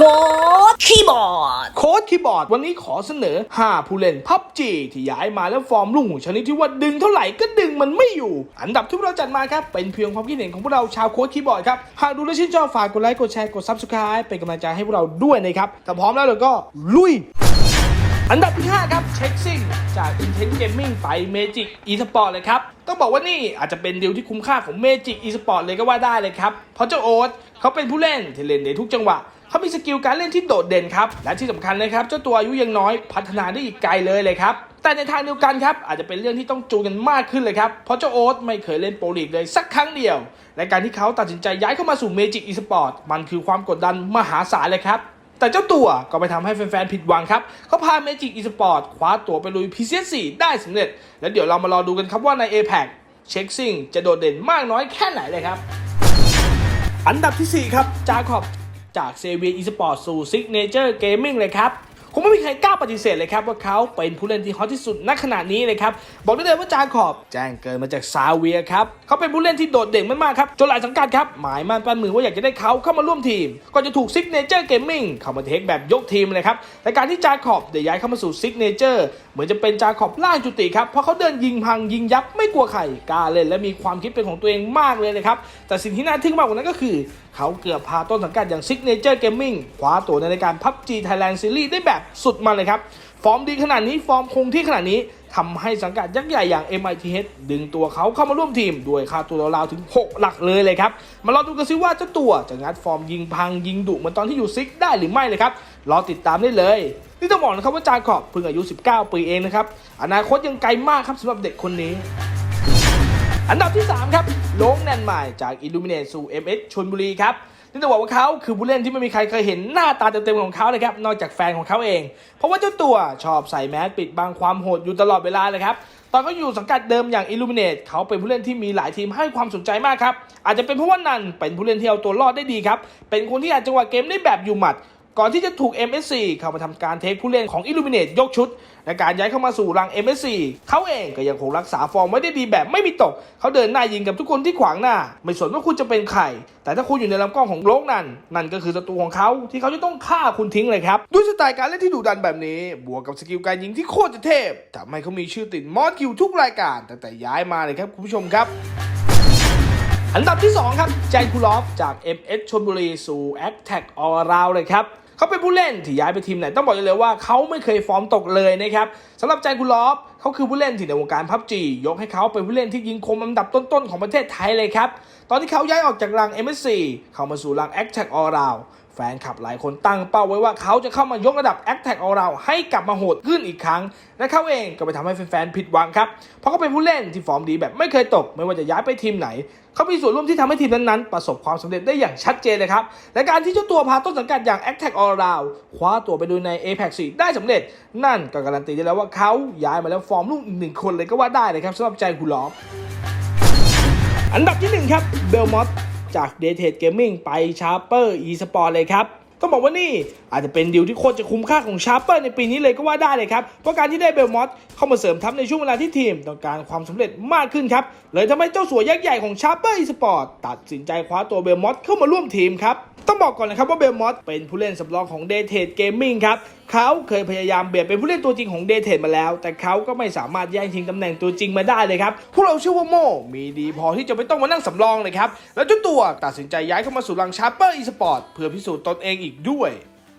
โค้ดคีย์บอร์ด โค้ดคีย์บอร์ด วันนี้ขอเสนอ 5 ผู้เล่นพับจีที่ย้ายมาแล้วฟอร์มรุ่งชนิดที่ว่าดึงเท่าไหร่ก็ดึงมันไม่อยู่ อันดับที่พวกเราจัดมาครับ เป็นเพียงความคิดเห็นของพวกเราชาวโค้ดคีย์บอร์ดครับ หากดูและชื่นชอบฝากกดไลค์กดแชร์กด Subscribe เป็นกำลังใจให้พวกเราด้วยนะครับถ้าพร้อมแล้วเราก็ลุยอันดับที่ 5 ครับเช็คซิ่งจาก Intent Gaming ไป Magic Esport เลยครับ ต้องบอกว่านี่อาจจะเป็นดีลที่คุ้มค่าของ Magic Esport เลยก็ว่าได้เลยครับ เพราะเจ้าโอ๊ตเขาเป็นผู้เล่นที่เล่นในทุกจังหวะ เขามีสกิลการเล่นที่โดดเด่นครับ และที่สำคัญนะครับ เจ้าตัวอายุยังน้อยพัฒนาได้อีกไกลเลยเลยครับ แต่ในทางเดียวกันครับ อาจจะเป็นเรื่องที่ต้องจูนกันมากขึ้นเลยครับ เพราะเจ้าโอ๊ตไม่เคยเล่นโปรลีกเลยสักครั้งเดียว และการที่เขาตัดสินใจย้ายเข้ามาสู่ Magic Esport มันคือความกดดันมหาศาลเลยครับแต่เจ้าตัวก็ไปทำให้แฟนๆ ผิดหวังครับ เขาพา Magic Esport คว้าตัวไปลุย PCS 4ได้สำเร็จ แล้วเดี๋ยวเรามารอดูกันครับว่าใน APAC เช็คซิ่งจะโดดเด่นมากน้อยแค่ไหนเลยครับ อันดับที่ 4 ครับ จาคอบ จากเซเวียอีสปอร์ตสู่ซิกเนเจอร์เกมมิ่งเลยครับ คงไม่มีใครกล้าปฏิเสธเลยครับว่าเขาเป็นผู้เล่นที่ฮอตที่สุดณขณะนี้เลยครับ บอกได้เลยว่าจาคอบ แจ้งเกิดมาจากซาเวียครับเขาเป็นผู้เล่นที่โดดเด่นมากๆครับจนหลายสังกัดครับหมายมั่นปั้นมือว่าอยากจะได้เขาเข้ามาร่วมทีมก่อนจะถูกซิกเนเจอร์เกมมิ่งเข้ามาเทคแบบยกทีมเลยครับแต่การที่จาคอบได้ย้ายเข้ามาสู่ซิกเนเจอร์เหมือนจะเป็นจาคอบล่างจุติครับเพราะเขาเดินยิงพังยิงยับไม่กลัวใครกล้าเล่นและมีความคิดเป็นของตัวเองมากเลยนะครับแต่สิ่งที่น่าทึ่งมากกว่านั้นก็คือ เขาเกือบพาต้นสังกัดอย่าง Signature Gaming คว้าตัวในรายการ PUBG Thailand Series ได้แบบสุดมันเลยครับ ฟอร์มดีขนาดนี้ฟอร์มคงที่ขนาดนี้ทำให้สังกัดยักษ์ใหญ่อย่าง MITH ดึงตัวเขาเข้ามาร่วมทีม ด้วยค่าตัวราวๆถึง 6 หลักเลยเลยครับ มารอดูกันซิว่าเจ้าตัวจะงัดฟอร์มยิงพังยิงดุเหมือนตอนที่อยู่ซิกได้หรือไม่เลยครับ รอติดตามได้เลย นี่ต้องบอกนะครับว่าจาขอบเพิ่งอายุ 19 ปีเองนะครับ อนาคตยังไกลมากครับสำหรับเด็กคนนี้อันดับที่ 3 ครับโลงแนนใหม่จาก Illuminate สู่ MS ชลบุรีครับ นี่ต้องบอกว่าเขาคือผู้เล่นที่ไม่มีใครเคยเห็นหน้าตาเต็มๆของเขาเลยครับนอกจากแฟนของเขาเอง เพราะว่าเจ้าตัวชอบใส่แมสปิดบังความโหดอยู่ตลอดเวลาเลยครับตอนเขาอยู่สังกัดเดิมอย่าง Illuminate เขาเป็นผู้เล่นที่มีหลายทีมให้ความสนใจมากครับอาจจะเป็นเพราะว่านันเป็นผู้เล่นที่เอาตัวรอดได้ดีครับเป็นคนที่อาจจังหวะเกมได้แบบอยู่หมัด ก่อนที่จะถูก MSC เข้ามาทำการเทคผู้เล่นของ Illuminate ยกชุด และการย้ายเข้ามาสู่รัง MSC เขาเองก็ยังคงรักษาฟอร์มไว้ได้ดีแบบไม่มีตก เขาเดินหน้ายิงกับทุกคนที่ขวางหน้า ไม่สนว่าคุณจะเป็นใคร แต่ถ้าคุณอยู่ในลำกล้องของโลกนั้น นั่นก็คือศัตรูของเขาที่เขาจะต้องฆ่าคุณทิ้งเลยครับด้วยสไตล์การเล่นที่ดุดันแบบนี้ บวกกับสกิลการยิงที่โคตรจะเทพทำให้เขามีชื่อติดมอสคิวทุกรายการตั้งแต่ย้ายมาเลยครับคุณผู้ชมครับอันดับที่ 2 ครับ แจนคูลอฟ จาก MS ชลบุรีสู่ a c t a c All Round เลยครับ เขาเป็นผู้เล่นที่ย้ายไปทีมไหนต้องบอกเลยว่าเขาไม่เคยฟอร์มตกเลยนะครับสำหรับใจคุณลอฟเขาคือผู้เล่นที่ในวงการพับจียกให้เขาเป็นผู้เล่นที่ยิงคมอันดับต้นๆของประเทศไทยเลยครับ ตอนที่เขาย้ายออกจากรัง MSC เข้ามาสู่รัง a c t a c All Round แฟนคลับหลายคนตั้งเป้าไว้ว่าเขาจะเข้ามายกระดับ a c t a c All Round ให้กลับมาโหดขึ้นอีกครั้ง และเขาเองก็ไปทำให้แฟนๆผิดหวังครับ เพราะเขาเป็นผู้เล่นที่ฟอร์มดีแบบไม่เคยตก ไม่ว่าจะย้ายไปทีมไหน เขามีส่วนร่วมที่ทำให้ทีมนั้นๆ ประสบความสำเร็จได้อย่างชัดเจนเลยครับและการที่เจ้าตัวพาต้นสังกัดอย่าง a c t a c All Round คว้าตัวไปดูใน APEC 4ได้สำเร็จ นั่นก็การันตีได้แล้วว่าเขาย้ายมาแล้วฟอร์มลูกอีกหนึ่งคนเลยก็ว่าได้เลยครับสำหรับแจนคูลอ อันดับที่ 1 ครับเบลมอสจาก d a t e d Gaming ไป Sharper eSport เลยครับ ต้องบอกว่านี่อาจจะเป็นดีลที่โคตรจะคุ้มค่าของ Sharper ในปีนี้เลยก็ว่าได้เลยครับ เพราะการที่ได้เบลมอสเข้ามาเสริมทัพในช่วงเวลาที่ทีม ต้องการความสำเร็จมากขึ้นครับ เลยทำให้เจ้าสัวยักษ์ใหญ่ของ Sharper eSport ตัดสินใจคว้าตัวเบลมอสเข้ามาร่วมทีมครับต้องบอกก่อนนะครับว่าเบลมอสเป็นผู้เล่นสำรองของ d a t e d Gaming ครับเขาเคยพยายามเบียดเป็นผู้เล่นตัวจริงของ d a t e d มาแล้ว แต่เขาก็ไม่สามารถแย่งชิงตำแหน่งตัวจริงมาได้เลยครับ พวกเราเชื่อว่าโมมีดีพอที่จะไม่ต้องมานั่งสำรองเลยครับ แล้วเจ้าตัวตัดสินใจย้ายเข้ามาสู่รังชาร์เปอร์อีสปอร์ตเพื่อพิสูจน์ตนเองอีกด้วย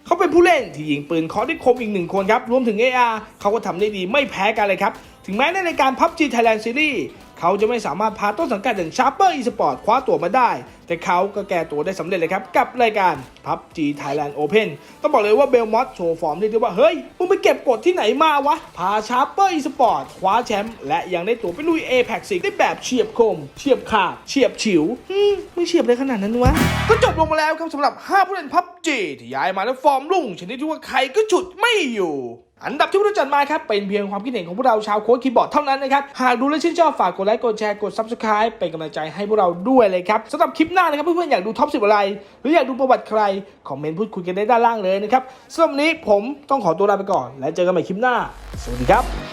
เขาเป็นผู้เล่นที่ยิงปืนเคอได้คมอีกหนึ่งคนครับ รวมถึง AR เขาก็ทำได้ดีไม่แพ้กันเลยครับ ถึงแม้ในรายการ PUBG Thailand Series เขาจะไม่สามารถพาต้นสังกัดอย่าง Sharper Esport คว้าตัวมาได้ แต่เขาก็แก้ตัวได้สำเร็จเลยครับ กับรายการ PUBG Thailand Open ต้องบอกเลยว่าเบลมอสโชว์ฟอร์มได้ด้วยว่า เฮ้ย มึงไปเก็บกดที่ไหนมาวะ พา Sharper Esport คว้าแชมป์และยังได้ตัวไปลุย Apex 4ได้แบบเฉียบคม เฉียบขาดเฉียบฉิว อืมมึงเฉียบเลยขนาดนั้นวะ ก็จบลงมาแล้วครับสำหรับ 5 ผู้เล่น PUBG ที่ย้ายมาแล้วฟอร์มรุ่งชนิดที่ว่าใครก็ฉุดไม่อยู่ อันดับที่พวกเราจัดมาครับ เป็นเพียงความคิดเห็นของพวกเราชาวโค้ดคีย์บอร์ดเท่านั้นนะครับ หากดูและชื่นชอบฝากกดไลค์กดแชร์กด Subscribe เป็นกำลังใจให้พวกเราด้วยเลยครับสำหรับคลิปหน้านะครับ เพื่อนๆอยากดูท็อป10อะไร หรืออยากดูประวัติใครคอมเมนต์พูดคุยกันได้ด้านล่างเลยนะครับสำหรับวันนี้ผมต้องขอตัวลาไปก่อน แล้วเจอกันใหม่คลิปหน้า สวัสดีครับ